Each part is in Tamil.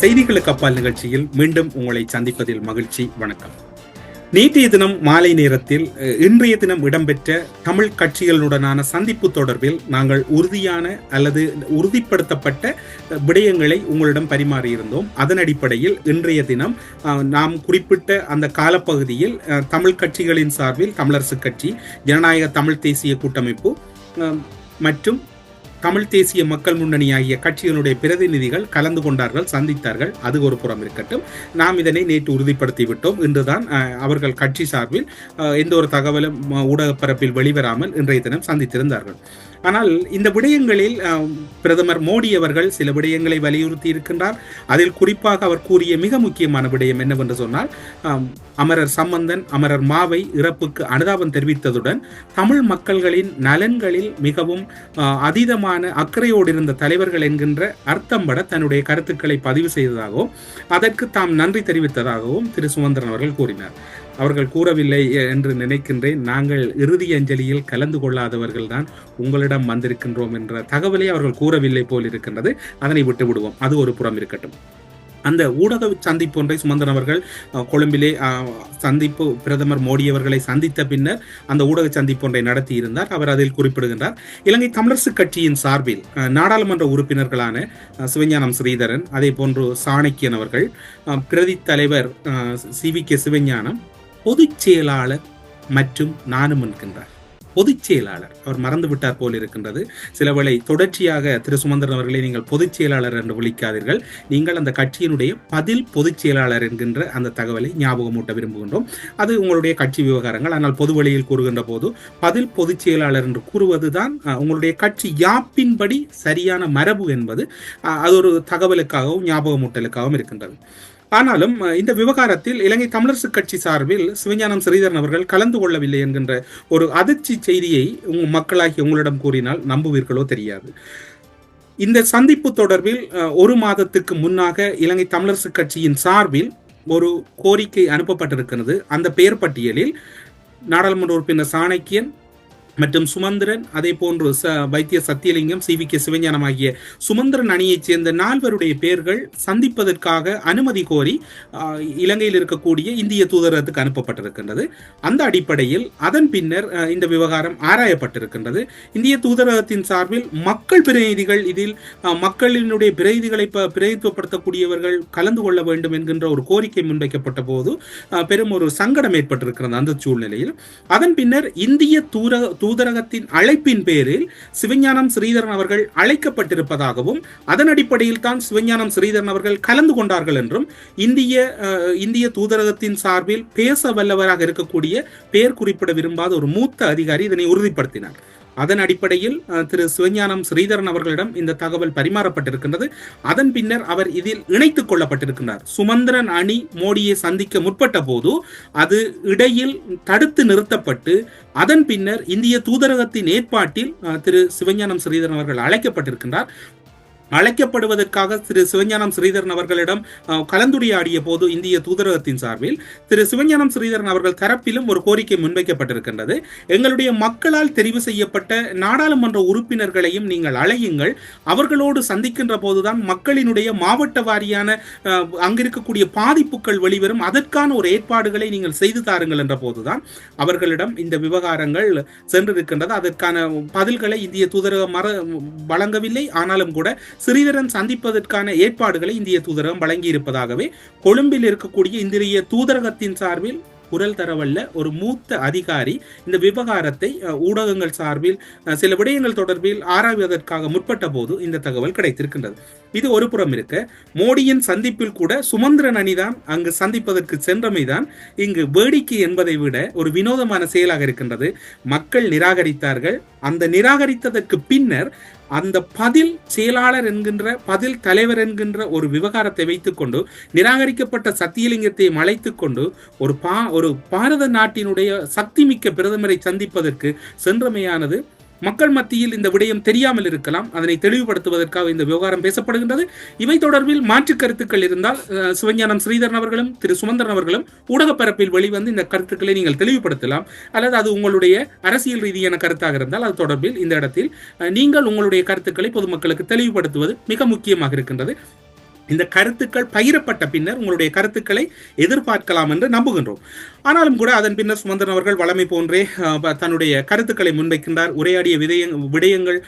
செய்திகளுக்கு அப்பால் நிகழ்ச்சியில் மீண்டும் உங்களை சந்திப்பதில் மகிழ்ச்சி. வணக்கம். நேற்றைய தினம் மாலை நேரத்தில் இன்றைய தினம் இடம்பெற்ற தமிழ் கட்சிகளுடனான சந்திப்பு தொடர்பில் நாங்கள் உறுதியான அல்லது உறுதிப்படுத்தப்பட்ட விடயங்களை உங்களிடம் பரிமாறியிருந்தோம் அதன் அடிப்படையில் இன்றைய தினம் நாம் குறிப்பிட்ட அந்த காலப்பகுதியில் தமிழ் கட்சிகளின் சார்பில் தமிழரசு கட்சி ஜனநாயக தமிழ் தேசிய கூட்டமைப்பு மற்றும் தமிழ் தேசிய மக்கள் முன்னணி ஆகிய கட்சிகளுடைய பிரதிநிதிகள் கலந்து கொண்டார்கள் சந்தித்தார்கள். அது ஒரு புறம் இருக்கட்டும். நாம் இதனை நேற்று உறுதிப்படுத்திவிட்டோம் இன்றுதான் அவர்கள் கட்சி சார்பில் எந்த ஒரு தகவலும் ஊடகப்பரப்பில் வெளிவராமல் இன்றைய தினம் சந்தித்திருந்தார்கள். ஆனால் இந்த விடயங்களில் பிரதமர் மோடி அவர்கள் சில விடயங்களை வலியுறுத்தி இருக்கின்றார். அதில் குறிப்பாக அவர் கூறிய மிக முக்கியமான விடயம் என்னவென்று சொன்னால் அமரர் சம்பந்தன் அமரர் மாவை இறப்புக்கு அனுதாபம் தெரிவித்ததுடன் தமிழ் மக்கள்களின் நலன்களில் மிகவும் அதீதமான அக்கறையோடு இருந்த தலைவர்கள் என்கின்ற அர்த்தம் பட தன்னுடைய கருத்துக்களை பதிவு செய்ததாகவும் அதற்கு தாம் நன்றி தெரிவித்ததாகவும் திரு சுமந்திரன் அவர்கள் கூறினார். அவர்கள் கூறவில்லை என்று நினைக்கின்றேன். நாங்கள் இறுதி அஞ்சலியில் கலந்து கொள்ளாதவர்கள் தான் உங்களிடம் வந்திருக்கின்றோம் என்ற தகவலை அவர்கள் கூறவில்லை போல் இருக்கின்றது. அதனை விட்டு விடுவோம் அது ஒரு புறம் இருக்கட்டும். அந்த ஊடக சந்திப்பு ஒன்றை சுமந்திரன் அவர்கள் கொழும்பிலே சந்திப்பு பிரதமர் மோடி அவர்களை சந்தித்த பின்னர் அந்த ஊடக சந்திப்பு ஒன்றை நடத்தி இருந்தார் அவர் அதில் குறிப்பிடுகின்றார். இலங்கை தமிழரசு கட்சியின் சார்பில் நாடாளுமன்ற உறுப்பினர்களான சிவஞானம் ஸ்ரீதரன் அதே போன்று சாணக்கியன் அவர்கள் பிரதி தலைவர் சி வி கே சிவஞானம் பொதுச் செயலாளர் மற்றும் நானும் என்கின்றார் பொதுச் செயலாளர். அவர் மறந்து விட்டார் போல் இருக்கின்றது. சிலவேளை தொடர்ச்சியாக திரு சுமந்திரன் அவர்களை நீங்கள் பொதுச் செயலாளர் என்று விழிக்காதீர்கள். நீங்கள் அந்த கட்சியினுடைய பதில் பொதுச் செயலாளர் என்கின்ற அந்த தகவலை ஞாபகமூட்ட விரும்புகின்றோம். அது உங்களுடைய கட்சி விவகாரங்கள். ஆனால் பொது வழியில் கூறுகின்ற போது பதில் பொதுச் செயலாளர் என்று கூறுவதுதான் உங்களுடைய கட்சி யாப்பின்படி சரியான மரபு என்பது அது ஒரு தகவலுக்காகவும் ஞாபகமூட்டலுக்காகவும் இருக்கின்றது. ஆனாலும் இந்த விவகாரத்தில் இலங்கை தமிழரசு கட்சி சார்பில் சிவஞானம் ஸ்ரீதரன் அவர்கள் கலந்து கொள்ளவில்லை என்கின்ற ஒரு அதிர்ச்சி செய்தியை உங்கள் மக்களாகி உங்களிடம் கூறினால் நம்புவீர்களோ தெரியாது. இந்த சந்திப்பு தொடர்பில் ஒரு மாதத்துக்கு முன்னாக இலங்கை தமிழரசு கட்சியின் சார்பில் ஒரு கோரிக்கை அனுப்பப்பட்டிருக்கிறது. அந்த பெயர் பட்டியலில் நாடாளுமன்ற உறுப்பினர் சாணக்கியன் மற்றும் சுமந்திரன் அதே போன்று ச வைத்திய Sathiyalingam C. V. K. Sivagnanam ஆகிய சுமந்திரன் அணியைச் சேர்ந்த நால்வருடைய பெயர்கள் சந்திப்பதற்காக அனுமதி கோரி இலங்கையில் இருக்கக்கூடிய இந்திய தூதரகத்துக்கு அனுப்பப்பட்டிருக்கின்றது. அந்த அடிப்படையில் அதன் பின்னர் இந்த விவகாரம் ஆராயப்பட்டிருக்கின்றது. இந்திய தூதரகத்தின் சார்பில் மக்கள் பிரதிநிதிகள் இதில் மக்களினுடைய பிரதிநிதிகளை பிரதித்துவப்படுத்தக்கூடியவர்கள் கலந்து கொள்ள வேண்டும் என்கின்ற ஒரு கோரிக்கை முன்வைக்கப்பட்ட போது பெரும் ஒரு சங்கடம் ஏற்பட்டிருக்கிறது அந்த சூழ்நிலையில். அதன் பின்னர் இந்திய தூர தூதரகத்தின் அழைப்பின் பேரில் சிவஞானம் ஸ்ரீதரன் அவர்கள் அழைக்கப்பட்டிருப்பதாகவும் அதன் அடிப்படையில் தான் சிவஞானம் ஸ்ரீதரன் அவர்கள் கலந்து கொண்டார்கள் என்றும் இந்திய இந்திய தூதரகத்தின் சார்பில் பேச வல்லவராக இருக்கக்கூடிய பெயர் குறிப்பிட விரும்பாத ஒரு மூத்த அதிகாரி இதனை உறுதிப்படுத்தினார். அதன் அடிப்படையில் திரு சிவஞானம் ஸ்ரீதரன் அவர்களிடம் இந்த தகவல் பரிமாறப்பட்டிருக்கின்றது. அதன் பின்னர் அவர் இதில் இணைத்துக் கொள்ளப்பட்டிருக்கிறார் சுமந்திரன் அணி மோடியை சந்திக்க முற்பட்ட போது அது இடையில் தடுத்து நிறுத்தப்பட்டு அதன் பின்னர் இந்திய தூதரகத்தின் ஏற்பாட்டில் திரு சிவஞானம் ஸ்ரீதரன் அவர்கள் அழைக்கப்பட்டிருக்கின்றார். அழைக்கப்படுவதற்காக திரு சிவஞானம் ஸ்ரீதரன் அவர்களிடம் கலந்துரையாடிய போது இந்திய தூதரகத்தின் சார்பில் திரு சிவஞானம் ஸ்ரீதரன் அவர்கள் தரப்பிலும் ஒரு கோரிக்கை முன்வைக்கப்பட்டிருக்கின்றது. எங்களுடைய மக்களால் தெரிவு செய்யப்பட்ட நாடாளுமன்ற உறுப்பினர்களையும் நீங்கள் அழையுங்கள். அவர்களோடு சந்திக்கின்ற போதுதான் மக்களினுடைய மாவட்ட வாரியான அங்கிருக்கக்கூடிய பாதிப்புகள் வெளிவரும். அதற்கான ஒரு ஏற்பாடுகளை நீங்கள் செய்து தாருங்கள் என்ற போதுதான் அவர்களிடம் இந்த விவகாரங்கள் சென்றிருக்கின்றது. அதற்கான பதில்களை இந்திய தூதரகம் மற வழங்கவில்லை. ஆனாலும் கூட ஸ்ரீதரன் சந்திப்பதற்கான ஏற்பாடுகளை இந்திய தூதரகம் வழங்கியிருப்பதாகவே கொழும்பில் இருக்கக்கூடிய இந்திய தூதரகத்தின் சார்பில் குரல் தரவல்ல ஒரு மூத்த அதிகாரி இந்த விவகாரத்தை ஊடகங்கள் சார்பில் சில விடயங்கள் தொடர்பில் ஆராய்வதற்காக முற்பட்ட போது இந்த தகவல் கிடைத்திருக்கின்றது. இது ஒரு புறம் இருக்க மோடியின் சந்திப்பில் கூட சுமந்திரன் அணிதான் அங்கு சந்திப்பதற்கு சென்றமைதான் இங்கு வேடிக்கை என்பதை விட ஒரு வினோதமான செயலாக இருக்கின்றது. மக்கள் நிராகரித்தார்கள். அந்த நிராகரித்ததற்கு பின்னர் அந்த பதில் செயலாளர் என்கின்ற பதில் தலைவர் என்கின்ற ஒரு விவகாரத்தை வைத்துக்கொண்டு நிராகரிக்கப்பட்ட சத்தியலிங்கத்தை அழைத்துக் கொண்டு ஒரு பா ஒரு பாரத நாட்டினுடைய சக்திமிக்க பிரதமரை சந்திப்பதற்கு சென்றமையானது மக்கள் மத்தியில் இந்த விடயம் தெரியாமல் இருக்கலாம். அதனை தெளிவுபடுத்துவதற்காக இந்த விவகாரம் பேசப்படுகின்றது. இவை தொடர்பில் மாற்று கருத்துக்கள் இருந்தால் அஹ், சிவஞானம் ஸ்ரீதரன் அவர்களும் திரு சுமந்திரன் அவர்களும் ஊடகப்பரப்பில் வெளிவந்து இந்த கருத்துக்களை நீங்கள் தெளிவுபடுத்தலாம். அல்லது அது உங்களுடைய அரசியல் ரீதியான கருத்தாக இருந்தால் அது தொடர்பில் இந்த இடத்தில் நீங்கள் உங்களுடைய கருத்துக்களை பொதுமக்களுக்கு தெளிவுபடுத்துவது மிக முக்கியமாக இருக்கின்றது. இந்த கருத்துக்கள் பகிரப்பட்ட பின்னர் உங்களுடைய கருத்துக்களை எதிர்பார்க்கலாம் என்று நம்புகின்றோம். ஆனாலும் கூட அதன் பின்னர் சுமந்திரன் அவர்கள் வளமை போன்றே தன்னுடைய கருத்துக்களை முன்வைக்கின்றார். உரையாடிய விதய விடயங்கள்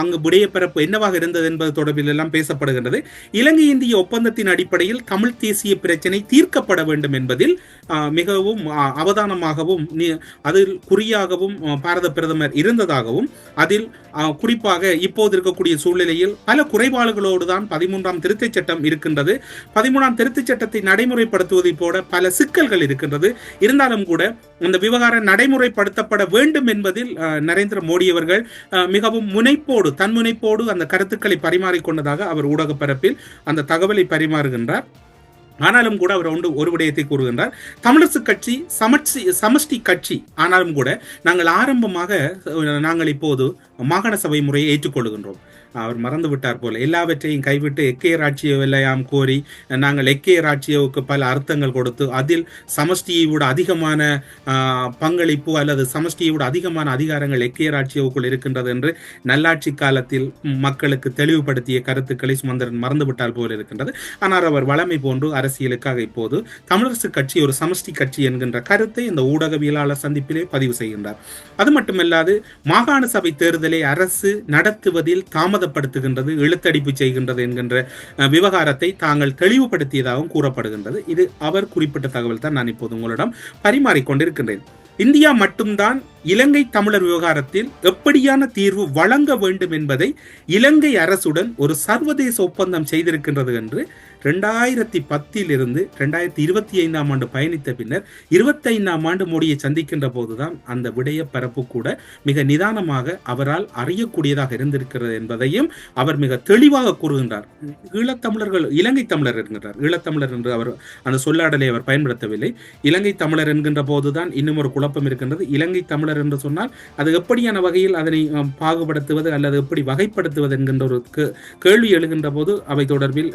அங்கு விடயப்பரப்பு என்னவாக இருந்தது என்பது தொடர்பில் எல்லாம் பேசப்படுகின்றது. இலங்கை இந்திய ஒப்பந்தத்தின் அடிப்படையில் தமிழ் தேசிய பிரச்சனை தீர்க்கப்பட வேண்டும் என்பதில் மிகவும் அவதானமாகவும் அதில் குறியாகவும் பாரத பிரதமர் இருந்ததாகவும் அதில் குறிப்பாக இப்போது இருக்கக்கூடிய சூழ்நிலையில் பல குறைபாடுகளோடு தான் பதிமூன்றாம் திருத்தச் சட்டம் இருக்கின்றது. பதிமூணாம் திருத்தச் சட்டத்தை நடைமுறைப்படுத்துவதை போல பல சிக்கல்கள் இருக்கின்றது. இருந்தாலும் கூட இந்த விவகாரம் நடைமுறைப்படுத்தப்பட வேண்டும் என்பதில் நரேந்திர மோடி அவர்கள் மிகவும் முனைப்போடு தன்முனைப்போடு அந்த கருத்துக்களை பரிமாறிக்கொண்டதாக அவர் ஊடக பரப்பில் அந்த தகவலை பரிமாறுகின்றார். ஆனாலும் கூட அவர் ஒன்று ஒரு விடயத்தை கூறுகின்றார். தமிழரசு கட்சி சமஷ்டி சமஷ்டி கட்சி ஆனாலும் கூட நாங்கள் ஆரம்பமாக நாங்கள் இப்போது மாகாண சபை முறையை ஏற்றுக்கொள்கின்றோம். அவர் மறந்து விட்டார் போல. எல்லாவற்றையும் கைவிட்டு எக்கேயர் ஆட்சியை கோரி நாங்கள் எக்கேயர் ஆட்சியவுக்கு பல அர்த்தங்கள் கொடுத்து அதில் சமஷ்டியை விட அதிகமான பங்களிப்பு அல்லது சமஷ்டியை விட அதிகமான அதிகாரங்கள் எக்கேயர் ஆட்சியவுக்குள் இருக்கின்றது என்று நல்லாட்சி காலத்தில் மக்களுக்கு தெளிவுபடுத்திய கருத்துக்களை சுமந்திரன் மறந்துவிட்டால் போல இருக்கின்றது. ஆனால் அவர் வளமை போன்று அரசியலுக்காக இப்போது தமிழரசு கட்சி ஒரு சமஷ்டி கட்சி என்கின்ற கருத்தை இந்த ஊடகவியலாளர் சந்திப்பிலே பதிவு செய்கின்றார். அது மட்டுமல்லாது மாகாண சபை தேர்தலை அரசு நடத்துவதில் தாமதப்படுத்துகின்றது இழுத்தடிப்பு செய்கின்றது என்கின்ற விவகாரத்தை தாங்கள் தெளிவுபடுத்தியதாகவும் கூறப்படுகின்றது. இது அவர் குறிப்பிட்ட தகவல் தான் நான் இப்போது உங்களிடம் பரிமாறிக்கொண்டிருக்கின்றேன். இந்தியா மட்டும்தான் இலங்கை தமிழர் விவகாரத்தில் எப்படியான தீர்வு வழங்க வேண்டும் என்பதை இலங்கை அரசுடன் ஒரு சர்வதேச ஒப்பந்தம் செய்திருக்கின்றது என்று ரெண்டாயிரத்தி பத்தில் இருந்து ரெண்டாயிரத்தி இருபத்தி ஐந்தாம் ஆண்டு பயணித்த பின்னர் இருபத்தி ஐந்தாம் ஆண்டு மோடியை சந்திக்கின்ற போதுதான் அந்த விடய பரப்பு கூட மிக நிதானமாக அவரால் அறியக்கூடியதாக இருந்திருக்கிறது என்பதையும் அவர் மிக தெளிவாக கூறுகின்றார். ஈழத்தமிழர்கள் இலங்கை தமிழர் என்கின்றார். ஈழத்தமிழர் என்று அவர் அந்த சொல்லாடலை அவர் பயன்படுத்தவில்லை. இலங்கை தமிழர் என்கின்ற போதுதான் இன்னும் ஒரு குழப்பம் இருக்கின்றது. இலங்கை தமிழர் என்று சொன்னால் அது எப்படியான வகையில் அதனை பாகுபடுத்துவது அல்லது எப்படி வகைப்படுத்துவது என்கின்ற ஒரு கேள்வி எழுகின்ற போது அவை தொடர்பில்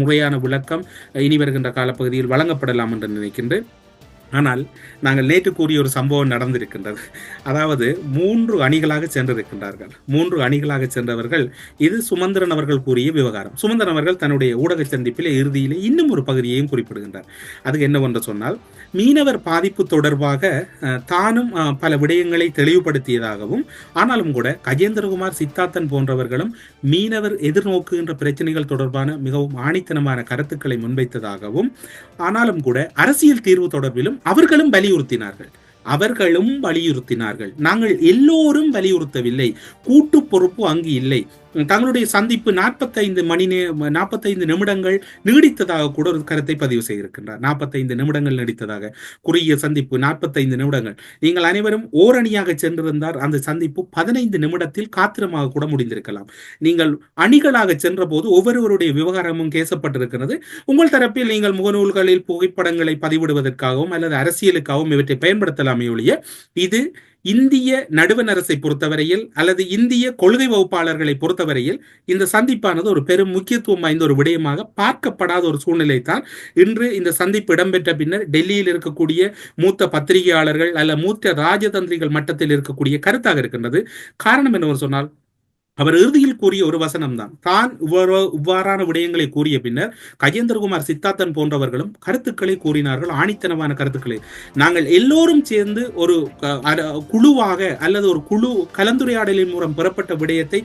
முறையான விளக்கம் இனி வருகின்ற காலப்பகுதியில் வழங்கப்படலாம் என்று நினைக்கின்றேன். ஆனால் நாங்கள் நேற்று கூறிய ஒரு சம்பவம் நடந்திருக்கின்றது. அதாவது மூன்று அணிகளாக சென்றிருக்கின்றார்கள். மூன்று அணிகளாக சென்றவர்கள் இது சுமந்திரன் அவர்கள் கூறிய விவகாரம். சுமந்திரன் அவர்கள் தன்னுடைய ஊடக சந்திப்பில் இறுதியில் இன்னும் ஒரு பகுதியையும் குறிப்பிடுகின்றார். அது என்னவென்று சொன்னால் மீனவர் பாதிப்பு தொடர்பாக தானும் பல விடயங்களை தெளிவுபடுத்தியதாகவும் ஆனாலும் கூட கஜேந்திரகுமார் சித்தார்த்தன் போன்றவர்களும் மீனவர் எதிர்நோக்குகின்ற பிரச்சனைகள் தொடர்பான மிகவும் ஆணித்தனமான கருத்துக்களை முன்வைத்ததாகவும் ஆனாலும் கூட அரசியல் தீர்வு தொடர்பிலும் அவர்களும் வலியுறுத்தினார்கள். அவர்களும் வலியுறுத்தினார்கள். நாங்கள் எல்லோரும் வலியுறுத்தவில்லை. கூட்டு பொறுப்பு அங்கு இல்லை. தங்களுடைய சந்திப்பு நாற்பத்தைந்து மணி நே நாற்பத்தைந்து நிமிடங்கள் நீடித்ததாக கூட ஒரு கருத்தை பதிவு செய்திருக்கின்றார். நாற்பத்தைந்து நிமிடங்கள் நீடித்ததாக குறுகிய சந்திப்பு நாற்பத்தைந்து நிமிடங்கள். நீங்கள் அனைவரும் ஓரணியாக சென்றிருந்தார் அந்த சந்திப்பு பதினைந்து நிமிடத்தில் காத்திரமாக கூட முடிந்திருக்கலாம். நீங்கள் அணிகளாக சென்ற போது ஒவ்வொருவருடைய விவகாரமும் கேசப்பட்டிருக்கிறது உங்கள் தரப்பில் நீங்கள் முகநூல்களில் புகைப்படங்களை பதிவிடுவதற்காகவும் அல்லது அரசியலுக்காகவும் இவற்றை பயன்படுத்தலாமே ஒழிய இது இந்திய நடுவண் அரசை பொறுத்தவரையில் அல்லது இந்திய கொள்கை வகுப்பாளர்களை பொறுத்தவரையில் இந்த சந்திப்பானது ஒரு பெரும் முக்கியத்துவம் வாய்ந்த ஒரு விடயமாக பார்க்கப்படாத ஒரு சூழ்நிலை தான் இன்று இந்த சந்திப்பு இடம்பெற்ற பின்னர் டெல்லியில் இருக்கக்கூடிய மூத்த பத்திரிகையாளர்கள் அல்ல மூத்த ராஜதந்திரிகள் மட்டத்தில் இருக்கக்கூடிய கருத்தாக இருக்கின்றது. காரணம் என்னவென்று சொன்னால் அவர் இறுதியில் கூறிய ஒரு வசனம் தான் தான் இவ்வாறான விடயங்களை கூறிய பின்னர் கஜேந்திரகுமார் சித்தார்த்தன் போன்றவர்களும் கருத்துக்களை கூறினார்கள் ஆணித்தனமான கருத்துக்களை. நாங்கள் எல்லோரும் சேர்ந்து ஒரு குழுவாக அல்லது ஒரு குழு கலந்துரையாடலின் மூலம் பெறப்பட்ட விடயத்தை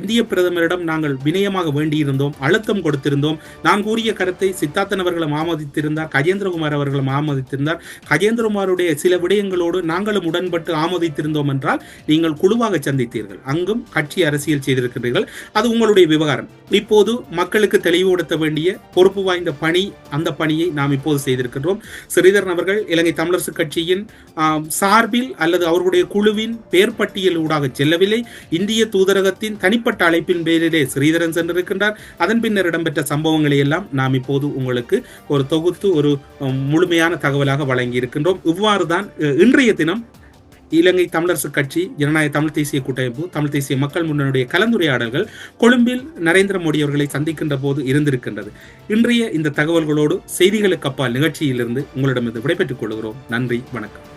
இந்திய பிரதமரிடம் நாங்கள் வினயமாக வேண்டியிருந்தோம் அழுத்தம் கொடுத்திருந்தோம். நான் கூறிய கருத்தை சித்தார்த்தன் அவர்களும் ஆமோதித்திருந்தார் கஜேந்திரகுமார் அவர்களும் ஆமோதித்திருந்தார். கஜேந்திரகுமாருடைய சில விடயங்களோடு நாங்களும் உடன்பட்டு ஆமோதித்திருந்தோம் என்றால் நீங்கள் குழுவாக சந்தித்தீர்கள். அங்கும் கட்சி அரசு அரசியல் செய்திருக்கின்றீர்கள். அது உங்களுடைய விவகாரம். இப்போது மக்களுக்கு தெளிவுபடுத்த வேண்டிய பொறுப்பு வாய்ந்த பணி அந்த பணியை நாம் இப்போது செய்திருக்கின்றோம். ஸ்ரீதரன் அவர்கள் இலங்கை தமிழரசு கட்சியின் சார்பில் அல்லது அவர்களுடைய குழுவின் பெயர் பட்டியல் ஊடாக செல்லவில்லை. இந்திய தூதரகத்தின் தனிப்பட்ட அழைப்பின் பேரிலே ஸ்ரீதரன் சென்றிருக்கின்றார். அதன் பின்னர் இடம்பெற்ற சம்பவங்களை எல்லாம் நாம் இப்போது உங்களுக்கு ஒரு தொகுத்து ஒரு முழுமையான தகவலாக வழங்கி இருக்கின்றோம் இவ்வாறு தான் இன்றைய தினம் இலங்கை தமிழரசு கட்சி ஜனநாயக தமிழ் தேசிய கூட்டமைப்பு தமிழ் தேசிய மக்கள் முன்னணியுடைய கலந்துரையாடல்கள் கொழும்பில் நரேந்திர மோடி அவர்களை சந்திக்கின்ற போது இருந்திருக்கின்றது. இன்றைய இந்த தகவல்களோடு செய்திகளுக்கு அப்பால் நிகழ்ச்சியிலிருந்து உங்களிடம் விடைபெற்றுக் கொள்கிறோம். நன்றி வணக்கம்.